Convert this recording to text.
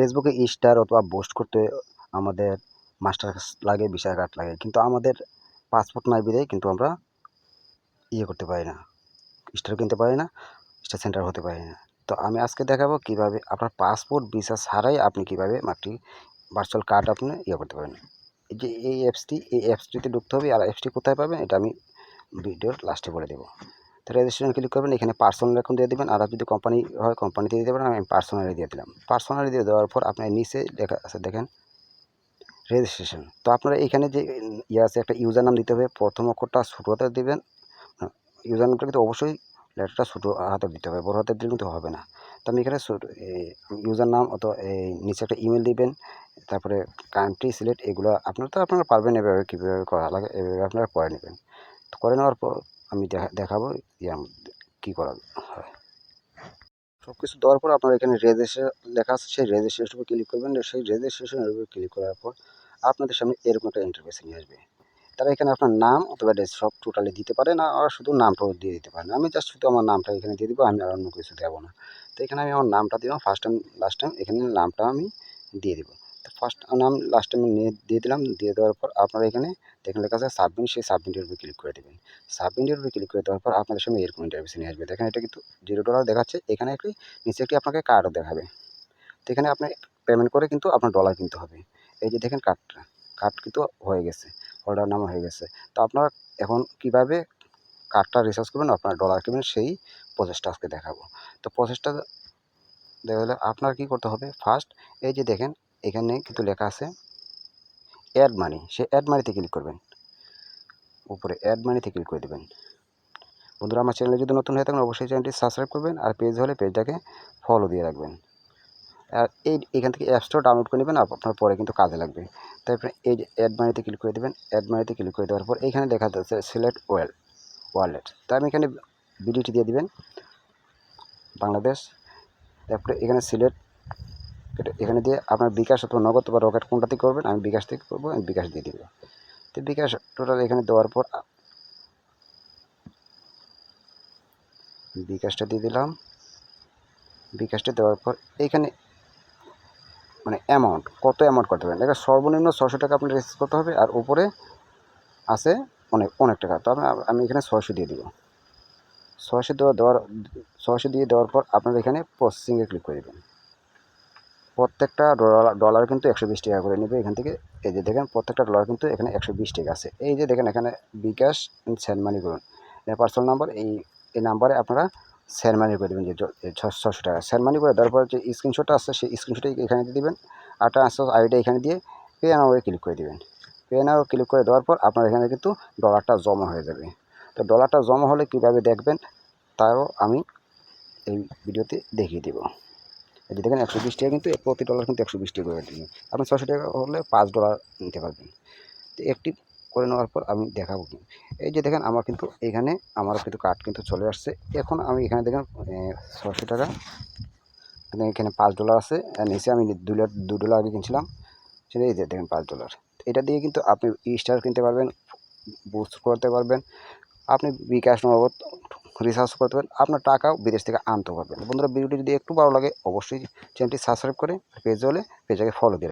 ফেসবুকে স্টার অথবা পোস্ট করতে আমাদের মাস্টার লাগে ভিসা কার্ড লাগে। কিন্তু আমাদের পাসপোর্ট নাই বিধায় কিন্তু আমরা ইয়ে করতে পারি না। স্টার কিনতে পারি না স্টার সেন্টার হতে পারি না। তো আমি আজকে দেখাবো কীভাবে আপনার পাসপোর্ট ভিসা ছাড়াই আপনি কীভাবে একটি ভার্চুয়াল কার্ড আপনি ইয়ে করতে পারেন। এই যে এই অ্যাপসটি এই অ্যাপসটিতে ঢুকতে হবে আর অ্যাপসটি কোথায় পাবেন, এটা আমি ভিডিওর লাস্টে বলে দেবো। রেজিস্ট্রেশন ক্লিক করবেন, এখানে পার্সোনাল অ্যাকাউন্ট দিয়ে দেবেন, আর যদি কোম্পানি হয় কোম্পানিতে দিয়ে দেবেন আমি পার্সোনালি দিয়ে দিলাম। পার্সোনালি দিয়ে দেওয়ার পর আপনার নিচে লেখা আছে, দেখেন রেজিস্ট্রেশন তো আপনারা এখানে যে ইয়ে আছে, একটা ইউজার নাম দিতে হবে, প্রথম অক্ষরটা ছোটো হাতে দেবেন ইউজার নামটা কিন্তু অবশ্যই লেটারটা ছোটো হাতে দিতে হবে, বড় হাতে দিলে কিন্তু হবে না। তো আমি এখানে ইউজার নাম অত এই নিচে একটা ইমেল দিবেন, তারপরে কান্ট্রি সিলেক্ট এগুলো আপনারা তো আপনারা পারবেন এভাবে কীভাবে করা লাগে, এভাবে আপনারা করে নেবেন। তো করে নেওয়ার পর আমি দেখা, দেখাবো ইয়ার কী করা হয়। সব কিছু দেওয়ার পর আপনার এখানে রেজিস্ট্রেশন লেখা আছে, সেই রেজিস্ট্রেশন উপর ক্লিক করবেন। সেই রেজিস্ট্রেশনের উপর ক্লিক করার পর আপনাদের সামনে এরকম একটা ইন্টারফেসে নিয়ে আসবে। তারা এখানে আপনার নাম অথবা অ্যাড্রেস সব টোটালি দিতে পারে না, আর শুধু নামটাও দিয়ে দিতে পারেন আমি জাস্ট শুধু আমার নামটা এখানে দিয়ে দিব, আমি আর অন্য কিছু দেবো না। তো এখানে আমি আমার নামটা দিলাম ফার্স্ট টাইম লাস্ট টাইম এখানে নামটা আমি দিয়ে দিব। ফার্স্ট নাম লাস্ট নিয়ে, দিয়ে দিলাম, দিয়ে দেওয়ার পর আপনারা এখানে দেখেন লেখা আছে সাবমিট সেই সাবমিটের উপরে ক্লিক করে দেবেন। সাবমিটের উপরে ক্লিক করে দেওয়ার পর আপনাদের সামনে এরকম ইন্টারভিউ নিয়ে আসবে। দেখেন এটা কিন্তু জিরো ডলার দেখাচ্ছে, এখানে একটি, নিচে একটি আপনাকে কার্ডও দেখাবে। তো এখানে আপনি পেমেন্ট করে কিন্তু আপনার ডলার কিনতে হবে। এই যে দেখেন কার্ডটা কার্ড কিন্তু হয়ে গেছে অর্ডার নামা হয়ে গেছে। তো আপনারা এখন কীভাবে কার্ডটা রিচার্জ করবেন, আপনার ডলার কিনবেন, সেই প্রসেসটা আজকে দেখাবো। তো প্রসেসটা দেখা গেলে আপনার কী করতে হবে? ফার্স্ট এই যে দেখেন এখানে কিন্তু লেখা আছে অ্যাড মানি সে অ্যাড মানিতে ক্লিক করবেন। উপরে অ্যাড মানিতে ক্লিক করে দেবেন। বন্ধুরা, আমার চ্যানেলে যদি নতুন হয়ে থাকেন, অবশ্যই চ্যানেলটি সাবস্ক্রাইব করবেন আর পেজ হলে পেজটাকে ফলো দিয়ে রাখবেন। আর এই এখান থেকে অ্যাপসটাও ডাউনলোড করে নেবেন আপনার পরে কিন্তু কাজে লাগবে। তারপরে এই যে অ্যাড মানিতে ক্লিক করে দেবেন অ্যাড মানিতে ক্লিক করে দেওয়ার পর এখানে দেখা যাচ্ছে সিলেক্ট ওয়েল ওয়ালেট তাই আমি এখানে বিডিটি দিয়ে দিবেন। বাংলাদেশ, তারপরে এখানে সিলেক্ট এখানে দিয়ে আপনার বিকাশ অথবা নগদ বা রকেট কোনটাতে করবেন, আমি বিকাশ থেকে করব, আমি বিকাশ দিয়ে দিব। তো বিকাশ টোটাল এখানে দেওয়ার পর বিকাশটা দিয়ে দিলাম। বিকাশটা দেওয়ার পর এইখানে মানে অ্যামাউন্ট কত অ্যামাউন্ট করতে পারেন? এটা সর্বনিম্ন ছশো টাকা আপনার রেজিস্ট করতে হবে আর উপরে আছে অনেক অনেক টাকা। তো আমি এখানে ছয়শো দিয়ে দিব। ছয়শো দেওয়া, দেওয়ার, ছয়শো দিয়ে দেওয়ার পর আপনার এখানে প্রসেসিংয়ে ক্লিক করে দেবেন। প্রত্যেকটা ডলার কিন্তু একশো বিশ টাকা করে নেবে। এখান থেকে এই যে দেখেন, প্রত্যেকটা ডলার কিন্তু এখানে একশো বিশ টাকা আছে। এই যে দেখেন, এখানে বিকাশ সেন্ড মানি করুন। পার্সোনাল নাম্বার এই এই নাম্বারে আপনারা সেন্ড মানি করে দেবেন, যে ছশো টাকা। সেন্ড মানি করে দেওয়ার পর যে স্ক্রিনশটটা আসছে সেই স্ক্রিনশটটা এখানে দিয়ে দেবেন। আর ট্রান্সফার আইডিটা এখানে দিয়ে পে নাম্বারে ক্লিক করে দেবেন। পে নাম্বার ক্লিক করে দেওয়ার পর আপনার এখানে কিন্তু ডলারটা জমা হয়ে যাবে। তো ডলারটা জমা হলে কীভাবে দেখবেন, তাও আমি এই ভিডিওতে দেখিয়ে দেবো। এই দেখেন একশো বিশ টাকা কিন্তু প্রতি ডলার কিন্তু একশো বিশ টাকা করে আপনি ছশো টাকা হলে পাঁচ ডলার নিতে পারবেন। তো একটি করে নেওয়ার পর আমি দেখাবো কি। এই যে দেখেন আমার কিন্তু এখানে আমার কিন্তু কার্ড কিন্তু চলে আসছে। এখন আমি এখানে দেখেন ছশো টাকা। এখানে পাঁচ ডলার আছে। আর নিচে আমি দু ডলার দু ডলার আগে কিনছিলাম। সেটা এই যে দেখেন পাঁচ ডলার এটা দিয়ে কিন্তু আপনি স্টার কিনতে পারবেন বুস্ট করতে পারবেন। আপনি বিকাশ নগদ রিসার্চ করতে পারেন। আপনার টাকাও বিদেশ থেকে আনতে পারবেন। বন্ধুরা, ভিডিওটি যদি একটু ভালো লাগে, অবশ্যই চ্যানেলটি সাবস্ক্রাইব করে পেজ হলে পেজটাকে ফলো দিয়ে